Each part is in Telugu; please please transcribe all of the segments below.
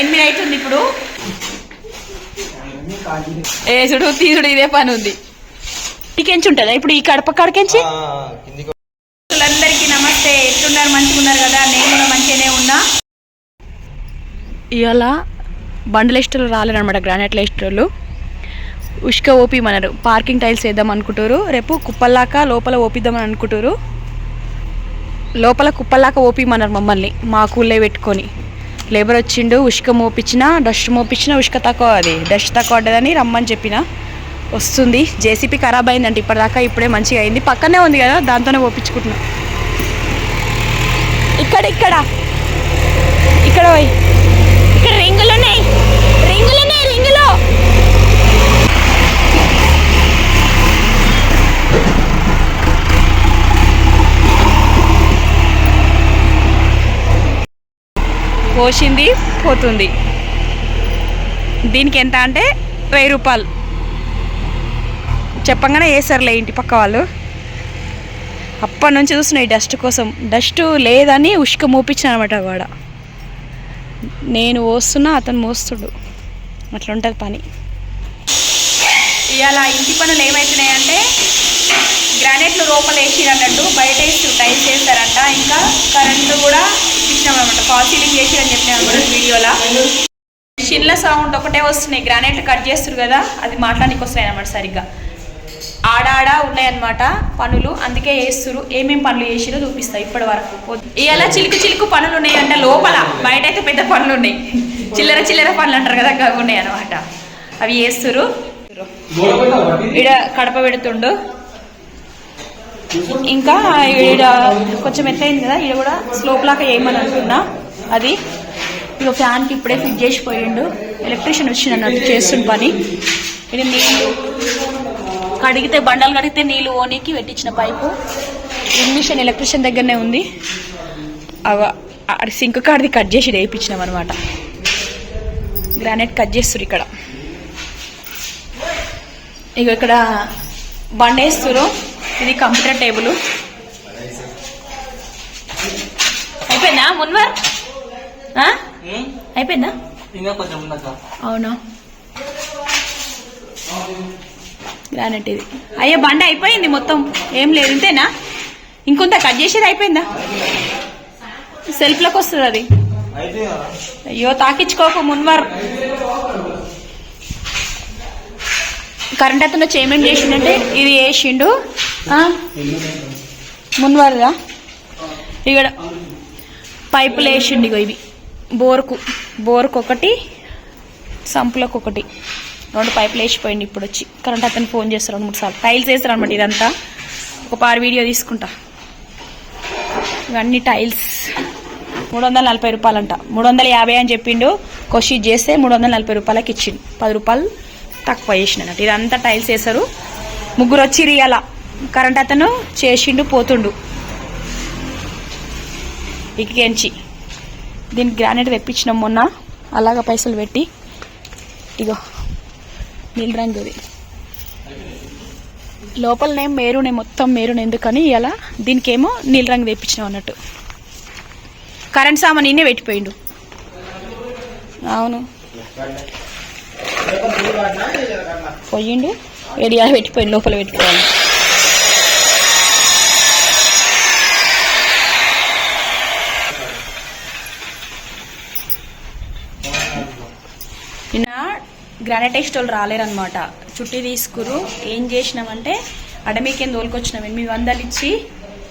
ఎనిమిది అవుతుంది ఇప్పుడు? ఏసుడు తీసుడు ఇదే పని ఉంది. ఇకెంచి ఉంటుందా? ఇప్పుడు ఈ కడప కాడికెంచి? అందరికీ నమస్తే. ఎట్లున్నారు? మంచిగా ఉన్నారు కదా? నేను కూడా మంచిగానే ఉన్నా. ఇవాళ బండ్ల ఇష్టలు రాలేరనమాట గ్రానైట్ ఇష్టలు ఉష్క ఓపిమన్నారు. పార్కింగ్ టైల్స్ వేద్దాం అనుకుంటారు. రేపు కుప్పల్లాక లోపల ఓపిద్దామని అనుకుంటారు. లోపల కుప్పల్లాక ఓపిమన్నారు మమ్మల్ని మా కూలే పెట్టుకొని. లేబర్ వచ్చిండు ఉష్క మోపించిన డస్ట్ మోపించిన ఉష్క తక్కువ అది. డస్ట్ తక్కువ పడ్డదని రమ్మని చెప్పిన. వస్తుంది. జేసీపీ ఖరాబ్ అయిందంటే ఇప్పటిదాకా ఇప్పుడే మంచిగా అయింది. పక్కనే ఉంది కదా దాంతోనే ఓపించుకుంటున్నా ఇక్కడ ఇక్కడ. ఇక్కడ పోయి. ఇక్కడ రింగులు ఉన్నాయి. రింగులు పోసింది పోతుంది. దీనికి ఎంత అంటే వెయ్యి రూపాయలు. చెప్పంగానే వేసారులే ఇంటి పక్క వాళ్ళు. అప్పటి నుంచి చూస్తున్నాయి డస్ట్ కోసం. డస్ట్ లేదని ఉష్క మోపించాను అనమాట వాడ. నేను మోస్తున్నా అతను మోస్తుడు. అట్లా ఉంటుంది పని. ఇవాళ ఇంటి పనులు ఏమవుతున్నాయంటే గ్రానైట్లు లోపల వేసిరన్నట్టు బయట వేసి టైల్స్ వేస్తారు ఇంకా కరెంటు కూడా ఇచ్చినామన్నమాట ఫాల్ సీలింగ్ చేసిరని చెప్పినాను కూడా వీడియోలో. చిన్న సౌండ్ ఒకటే వస్తున్నాయి. గ్రానైట్లు కట్ చేస్తారు కదా అది మాట్లాడానికి వస్తున్నాయి అన్నమాట సరిగ్గా. ఆడాడ ఉన్నాయన్నమాట పనులు అందుకే వేస్తురు ఏమేం పనులు చేసిరో చూపిస్తా ఇప్పటి వరకు ఇవాళ చిలుకు చిలుకు పనులు ఉన్నాయి అంటే లోపల. బయట అయితే పెద్ద పనులు ఉన్నాయి చిల్లర చిల్లర పనులు అంటారు కదా అవి ఉన్నాయి అనమాట అవి చేస్తురు ఈడ కడప పెడుతుండు. ఇంకా ఈడ కొంచెం ఎత్తైంది కదా ఈడ కూడా స్లోప్ లాగా వేయమని అనుకున్నా. అది ఇక ఫ్యాన్కి ఇప్పుడే ఫిట్ చేసిపోయిండు. ఎలక్ట్రీషియన్ వచ్చింది అన్నట్టు చేస్తుండు పని. ఇది నీళ్ళు కడిగితే బండలు కడిగితే నీళ్ళు ఓనికి పెట్టించిన పైపు. మిషన్ ఎలక్ట్రీషియన్ దగ్గరనే ఉంది. అవ- అది సింక్ కాడిది కట్ చేసి వేయించినాం అనమాట గ్రానైట్ కట్ చేస్తారు ఇక్కడ. ఇక ఇక్కడ బండ వేస్తారు ఇది కంప్యూటర్ టేబుల్. అయిపోయిందా మున్వర్? అయిపోయిందా? అవును. గ్రానైట్ ఇది. అయ్యో బండ అయిపోయింది మొత్తం. ఏం లేదు ఇంతేనా? ఇంకొంత కట్ చేసేది అయిపోయిందా? సెల్ఫ్లోకి వస్తుంది అది. అయ్యో తాకించుకోకు మున్వర్. కరెంట్ అతను ఏమేమి చేసిండంటే ఇది వేసిండు. మున్వర్దా ఇక్కడ పైపులు వేసిండు ఇగో ఇవి. బోర్కు. బోర్కు ఒకటి సంపులకు ఒకటి రెండు పైపులు వేసిపోయింది ఇప్పుడు వచ్చి కరెంట్ అతను ఫోన్ చేస్తారు రెండు మూడు సార్లు. టైల్స్ వేస్తారు అనమాట ఇదంతా. ఒక పారు వీడియో తీసుకుంటా. ఇవన్నీ టైల్స్. మూడు వందల నలభై రూపాయలంట. మూడు వందల యాభై అని చెప్పిండు. కొషీట్ చేస్తే మూడు వందల నలభై రూపాయలకి ఇచ్చిండు పది రూపాయలు తక్కువ చేసినట్టు ఇదంతా టైల్స్ వేస్తారు ముగ్గురు వచ్చి రియాల కరెంట్ అతను చేసిండు పోతుండు. ఇకెంచి దీనికి గ్రానైట్ తెప్పించినాం మొన్న. అలాగ పైసలు పెట్టి. ఇగో నీళ్ళ రంగుది. లోపలనే మేరునే మొత్తం మేరునే ఎందుకని ఇలా దీనికేమో నీళ్ళ రంగు తెప్పించినాం అన్నట్టు. కరెంట్ సామాన్ నిన్నే పెట్టిపోయిండు. అవును. పోయిండు. ఏడియా పెట్టిపోయిండు లోపల పెట్టుకోవాలి నిన్న గ్రానైట్ వాళ్ళు రాలేరనమాట చుట్టి తీసుకురు. ఏం చేసినామంటే అడమికేం తోలుకొచ్చినాం. ఎనిమిది వందలు ఇచ్చి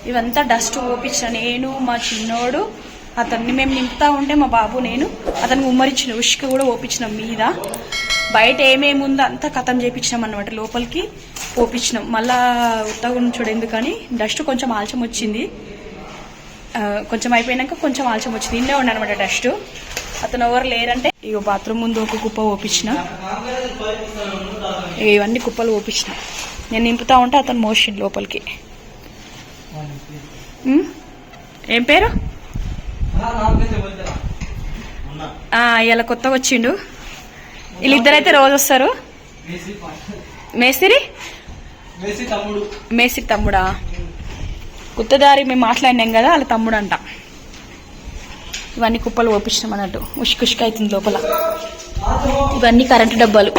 ఇవంతా డస్ట్ ఓపించిన నేను మా చిన్నోడు అతన్ని మేము నింపుతా ఉంటే మా బాబు నేను అతనికి ఉమ్మరిచ్చిన ఉష్క కూడా ఓపించినాం మీద. బయట ఏమేమి ఉందో అంతా కథం చేపించినాం అనమాట లోపలికి. ఓపించినాం మళ్ళా ఉత్తగా ఉంచుడు ఎందుకని డస్ట్ కొంచెం ఆల్చం వచ్చింది కొంచెం అయిపోయినాక కొంచెం ఆల్చం వచ్చింది ఇండే ఉండనమాట డస్ట్. అతను ఎవరు లేరంటే ఇక బాత్రూమ్ ముందు ఒక కుప్ప ఓపించిన. ఇవన్నీ కుప్పలు ఓపించిన. నేను నింపుతా ఉంటే అతను మోషన్ లోపలికి? ఏం పేరు? ఇవాళ కొత్తగా వచ్చిండు. వీళ్ళిద్దరైతే రోజు వస్తారు? మేస్తిరి? మేస్త్రి తమ్ముడా. గుత్తదారి మేము మాట్లాడినాం కదా వాళ్ళ తమ్ముడు అంట ఇవన్నీ కుప్పలు ఓపించినాం అన్నట్టు ఉష్క ఉష్క అవుతుంది లోపల ఇవన్నీ కరెంటు డబ్బాలు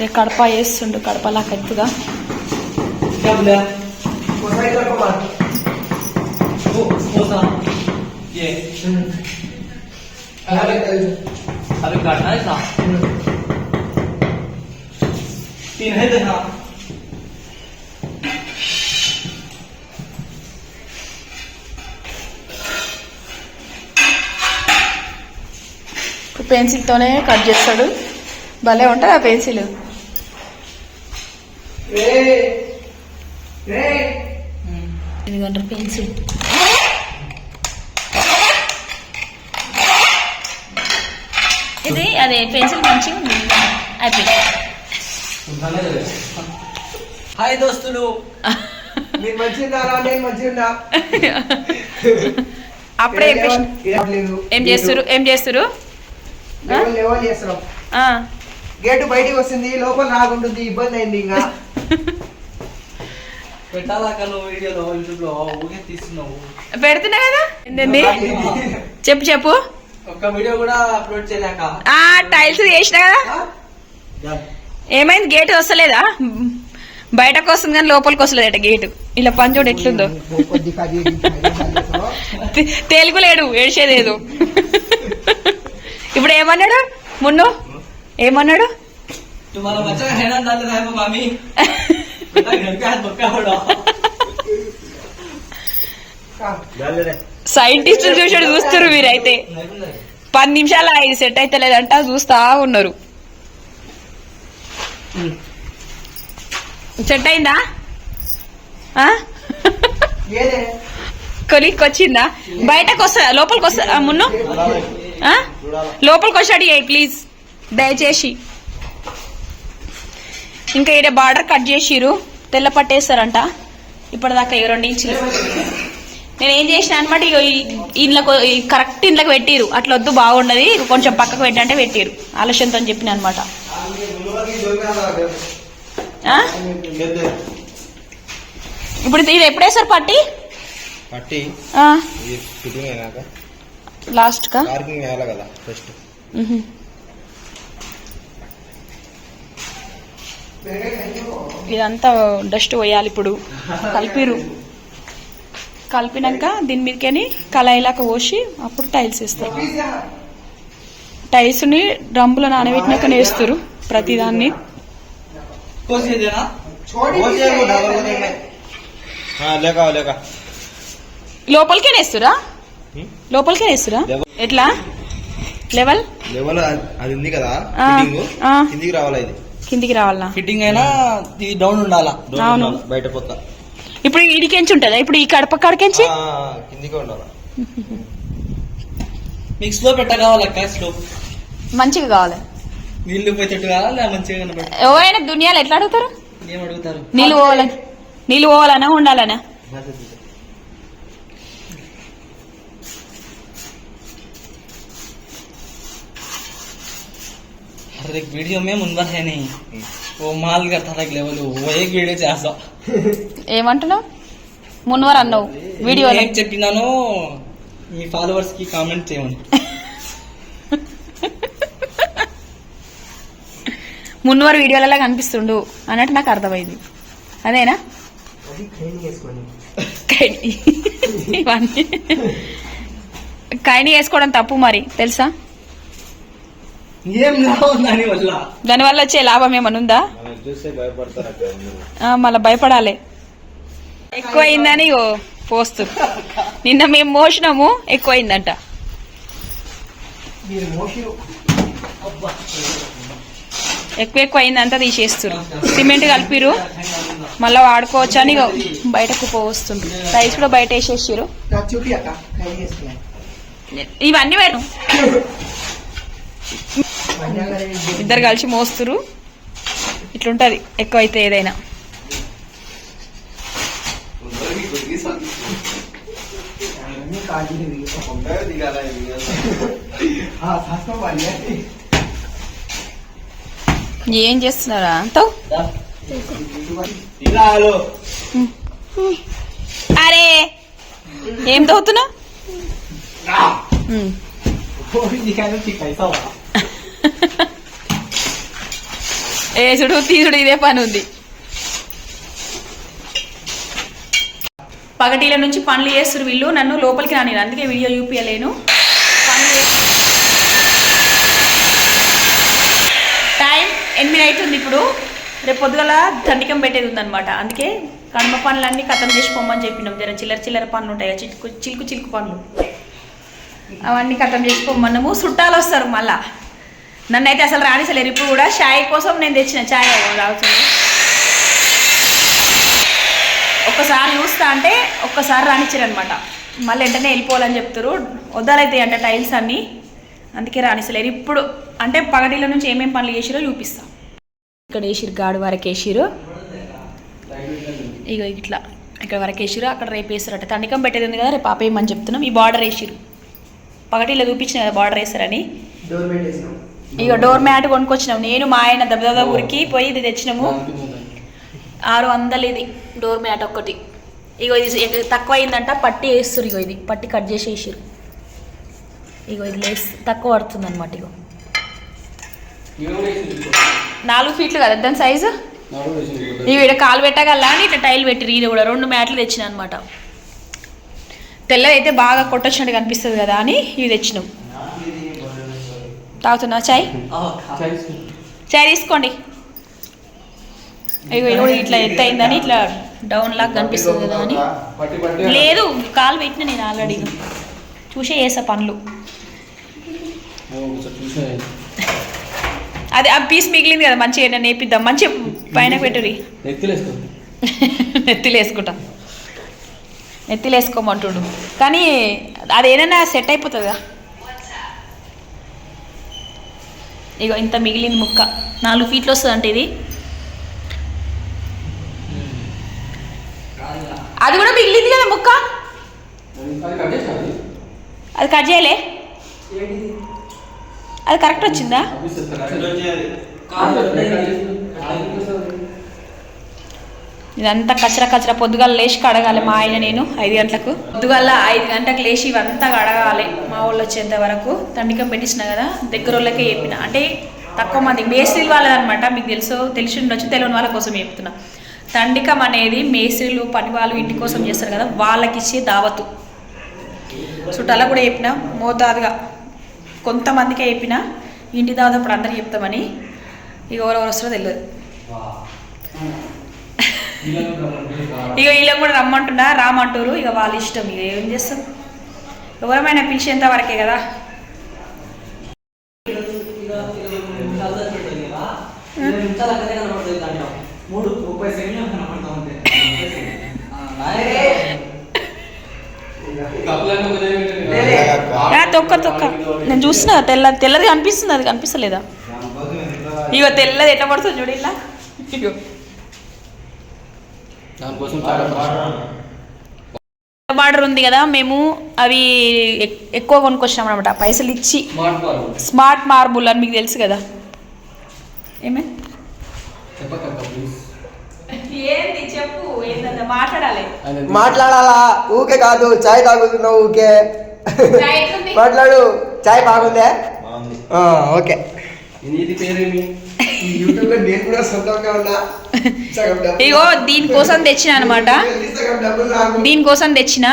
ఏ కడప వేస్తుండు కడపలా కత్తుగా क्या बोला वो वो था ये अभी काटना है था तीन है देखा పెన్సిల్తోనే కట్ చేస్తాడు. భలే ఉంటుంది ఆ పెన్సిల్. ఇదిగోండి పెన్సిల్. ఇది అదే పెన్సిల్ మంచిగా అయిపోయింది. హాయ్ దోస్తులు. మీరు నేను అప్పుడే. ఏం చేస్తురు? ఏం చేస్తురు లెవెల్ లెవెల్ చేస్తున్నాం ఆ, గేటు బయటికి వస్తుంది లోపల రాకుంటుంది ఇబ్బంది అయింది ఇంకా. పెడుతున్నా కదా? ఏంటండి చెప్పు చెప్పు. ఒక్క వీడియో కూడా అప్లోడ్ చేయలేక ఆ టైల్స్ చేసిన కదా? ఏమైంది? గేట్ వస్తలేదా? బయటకు వస్తుంది కానీ లోపలికి వస్తలేదట గేటు. ఇలా పంచోడు ఎట్లుందో. కొద్ది కది తె- తెలుగులేడు ఏడ్చేదేదు. ఇప్పుడు ఏమన్నాడు? మున్ను? ఏమన్నాడు? సైంటిస్ట్ చూసాడు చూస్తారు మీరైతే. పది నిమిషాలు ఐదు సెట్ అయితే లేదంట చూస్తా ఉన్నారు. సెట్ అయిందా? కొలిక్కి వచ్చిందా? బయటకు వస్తా లోపలికి వస్తా మున్ను? లోపలికి వచ్చాడు అయ్యి ప్లీజ్ దయచేసి. ఇంకా ఈడ బార్డర్ కట్ చేసిరు తెల్ల పట్టేస్తారంట. ఇప్పటిదాకా ఈ రెండు ఇంచులు నేను ఏం చేసిన అనమాట ఈ- ఇండ్లకు కరెక్ట్ ఇండ్లకు పెట్టిరు అట్లా వద్దు బాగుండదు. కొంచెం పక్కకు పెట్టంటే పెట్టిరు ఆలస్యంతో చెప్పిన అనమాట ఇప్పుడు ఇది ఎప్పుడేసారు పట్టి? పట్టి ఆ, ఇది ఫిట్టింగ్ అయినాక లాస్ట్గా మార్కింగ్ వేయాలి కదా ఫస్ట్ ఇదంతా డస్ట్ పోయాలి ఇప్పుడు. కలిపిరు. కలిపినాక దీని మీదకని కళాయిలాక పోసి అప్పుడు టైల్స్ వేస్తారు. టైల్స్ని డ్రమ్ములు నానబెట్టినాక వేస్తారు ప్రతిదాన్ని. లోపలికే నేస్తురా? లోపలికే వేస్తురా. ఎట్లా? లెవెల్? లెవెల్ అది ఉంది కదా. కిందికి రావాలి ఇది? కిందికి రావాలనా ఫిట్టింగ్ అయినా ఇది డౌన్ ఉండాలా? అవును. బయట పొక్క ఇప్పుడు ఇడికెంచి ఉంటుందా? ఇప్పుడు ఈ కడప కాడికెంచి? కిందికి ఉండాలి. మీకు స్లో పెట్ట కావాలక్క స్లో మంచిగా కావాలి. నీళ్ళు పోయేటట్టు కావాలా? మంచిగా కనబడి ఎవరైనా దునియాలు ఎట్లా అడుగుతారు? ఏం అడుగుతారు? నీళ్ళు పోవాలని నీళ్ళు పోవాలనా ఉండాలనా? हर एक वीडियो में मुनवर है नहीं वो माल करता था एक लेवल वो एक वीडियो చేస్తా ఏమంటున్నావు మున్వర్ అన్నావు వీడియోలో ఏం చెప్పినానో మీ ఫాలోవర్స్ కి కామెంట్ చేయమని మున్వర్ వీడియోలలో కనిపిస్తుండు అన్నట్టు నాకు అర్థమైంది అదేనా అది clean చేసుకొని. కైని ఇవన్నీ కైని వేసుకోవడం తప్పు మరి తెలుసా ఏం లాభం దాని వల్ల? దానివల్ల వచ్చే లాభం ఏమైనా ఉందా మళ్ళా భయపడాలి. ఎక్కువ అయిందని పోస్తు. నిన్న మేము మోసినాము ఎక్కువ అయిందంట మీరు మోషిరు ఎక్కువ ఎక్కువ అయిందంతా తీసేస్తురు. సిమెంట్ కలిపిరు. మళ్ళీ వాడుకోవచ్చు అని ఇగో బయటకు పోస్తుండ్రు టైల్స్ కూడా బయట వేసేసారు. ఇవన్నీ ఇది- ఇద్దరు కలిసి మోస్తురు. ఇట్లుంటది ఎక్కువ అయితే ఏదైనా. ఏం చేస్తున్నారా? అంత? అరే! ఏం తవ్వుతున్నావు? ఏసుడు తీసుడు ఇదే పని ఉంది పగటీల నుంచి పనులు చేస్తారు వీళ్ళు. నన్ను లోపలికి రాని అందుకే వీడియో చూపించలేను పనులు టైం ఎనిమిది అవుతుంది ఇప్పుడు. రేపు పొద్దుగల దండికం పెట్టేది ఉందనమాట అందుకే కడమ పనులన్నీ కథం చేసుకోమని చెప్పినాం. జర చిల్లర చిల్లర పనులు ఉంటాయి. కదా, చిలుకు చిలుకు చిలుకు పనులు. అవన్నీ కథం చేసుకోమన్నాము చుట్టాలు వస్తారు మళ్ళీ. నన్ను అయితే అసలు రానిసలేరు ఇప్పుడు కూడా చాయ్ కోసం నేను తెచ్చిన చాయ్ తాగుతుంది ఒక్కసారి చూస్తా అంటే ఒక్కసారి రానిచ్చారు అనమాట మళ్ళీ వెంటనే వెళ్ళిపోవాలని చెప్తారు. వద్దాలైతే అంటే టైల్స్ అన్నీ. అందుకే రానిసలేరు ఇప్పుడు అంటే పగటిలో నుంచి ఏమేమి పనులు చేసిరో చూపిస్తా. ఇక్కడ వేసిరు గాడు వరకు వేసిరు. ఇగో ఇట్లా ఇక్కడ వరకు వేసిరు. అక్కడ రేపు వేసారట తండికం పెట్టేది ఉంది కదా రేపు ఆపేయమని చెప్తున్నాం. ఈ బార్డర్ వేసిరు. పగటిలో చూపించిన కదా బార్డర్ వేసారని డోర్ ఇక డోర్ మ్యాట్ కొనుక్కొచ్చినాం. నేను మా ఆయన దెబ్బ ఊరికి పోయి ఇది తెచ్చినాము. ఆరు వందలు ఇది డోర్ మ్యాట్ ఒక్కటి. ఇగో ఇది తక్కువ అయిందంట పట్టి వేస్తురు ఇగో ఇది. పట్టి కట్ చేసి వేసిరు ఇగో ఇది లేస్ తక్కువ పడుతుంది అనమాట ఇగో. నాలుగు ఫీట్లు కదా? దాని సైజు ఇవి ఇక్కడ కాలు పెట్టగల అని ఇట్లా టైల్ పెట్టిరు ఇది కూడా రెండు మ్యాట్లు తెచ్చిన అనమాట తెల్లది అయితే బాగా కొట్టొచ్చినట్టు కనిపిస్తుంది కదా అని ఇవి తెచ్చినాం. తాగుతున్నా? చాయ్? చాయ్ తీసుకోండి. ఇది కూడా ఇట్లా ఎత్తు అయిందని ఇట్లా డౌన్ లాగా కనిపిస్తుంది కదా అని. లేదు కాలు పెట్టిన నేను ఆల్రెడీ. చూసే చేసా పనులు. అదే ఆ పీస్ మిగిలింది కదా మంచిగా నేను నేర్పిద్దాం మంచిగా పైన పెట్టురి నెత్తిలు వేసుకుంటా నెత్తిలు వేసుకోమంటుండు కానీ అది ఏదైనా సెట్ అయిపోతుందా ఇగో ఇంత మిగిలింది ముక్క. నాలుగు ఫీట్లు వస్తుంది అంటే ఇది. అది కూడా మిగిలింది కదా ముక్క? అది కట్ చేయలే. అది కరెక్ట్ వచ్చిందా? ఇదంతా కచరా కచరా పొద్దుగాల లేచి కడగాలి మా ఆయన నేను ఐదు గంటలకు. పొద్దుగాల ఐదు గంటలకు లేచి ఇవంతా కడగాలి మా వాళ్ళు వచ్చేంత వరకు. తండికం పెట్టించిన కదా దగ్గర వాళ్ళకే చెప్పిన. అంటే తక్కువ మంది మేస్త్రీలు వాళ్ళదనమాట మీకు తెలుసు తెలిసి ఉండొచ్చు తెలియని వాళ్ళ కోసం చెప్తున్నా. తండికం అనేది మేస్త్రీలు పని వాళ్ళు ఇంటి కోసం చేస్తారు కదా వాళ్ళకి ఇచ్చే దావతు. చుట్టాల కూడా చెప్పిన మోతాదుగా కొంతమందికే చెప్పిన ఇంటి దావత్ అప్పుడు అందరికి చెప్తామని ఇక ఎవరెవరు వస్తారో తెలియదు ఇక వీళ్ళకి కూడా రమ్మంటున్నా రామంటారు ఇక వాళ్ళ ఇష్టం. ఇక ఏం చేస్తాం? ఎవరమైనా పిలిచేంత వరకే కదా. తొక్క తొక్క. నేను చూస్తున్నా తెల్ల తెల్లది కనిపిస్తుంది అది కనిపిస్తలేదా? ఇక తెల్లది ఎట్లా పడుతుంది చూడు ఇలా. ఇగో. దానికోసం చాలా బార్డర్ ఉంది కదా మేము అవి ఎక్- ఎక్కువ కొనుక్కొచ్చినాం అనమాట పైసలు ఇచ్చి స్మార్ట్ బాల్ స్మార్ట్ మార్బుల్ అని మీకు తెలుసు కదా. ఏమే? చెప్పు మాట్లాడాలి. మాట్లాడాలా? ఊకే కాదు చాయ్ తాగుతున్నావు ఊకే? మాట్లాడు చాయ్ బాగుందే? బాగుంది. ఆ, ఓకే. ఇగో దీనికోసం తెచ్చిన అనమాట దీనికోసం తెచ్చిన.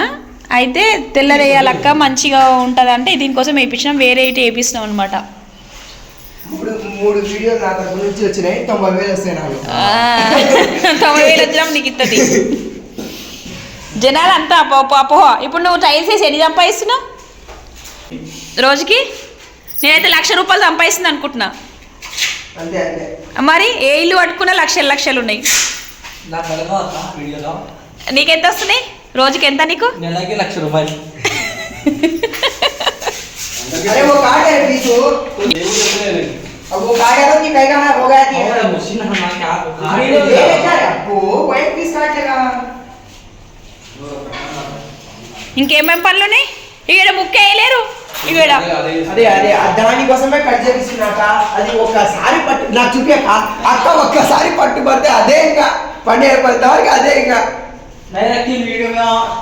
అయితే తెల్లరేయాలక్క మంచిగా ఉంటుంది అంటే దీనికోసం వేయించినాం. వేరే ఇటు వేపిస్తున్నాం అనమాట మూడు మూడు వీడియోలు నా తరపు నుంచి వచ్చినాయి. తొంభై వేలు వస్తాయి నాకు. తొంభై వేలు వచ్చినా నీకు ఇస్తుంది జనాలు అంతా అపో అపోహ. ఇప్పుడు నువ్వు టైల్స్ వేసి ఎన్ని సంపాదిస్తున్నావు? రోజుకి? నేనైతే లక్ష రూపాయలు సంపాదిస్తుంది అనుకుంటున్నా. మరి ఏ ఇల్లు పట్టుకున్నా లక్షలు లక్షలు ఉన్నాయి. నీకెంత వస్తున్నాయి రోజుకి ఎంత నీకు? లక్ష రూపాయలు. ఇంకేమేం పనులు ఉన్నాయి? ఇక్కడ ముక్క వేయలేరు ఇక్కడ అదే అదే దానికోసమే కట్ చేపిస్తున్నాక అది ఒక్కసారి పట్టు నాకు చూపించక అక్క ఒక్కసారి పట్టుబడితే అదే ఇంకా పండు ఏర్పడితే వరకు అదే ఇంకా?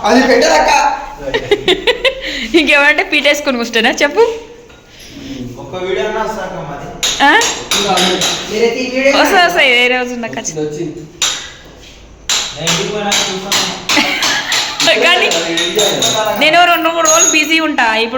అది పెట్టదక్క ఇంకేమంటే పీటేసుకొని కూర్చున్నా చెప్పు. వస్తా వస్తాయి ఏ రోజు కానీ నేను రెండు మూడు రోజులు బిజీ ఉంటా. ఇప్పుడు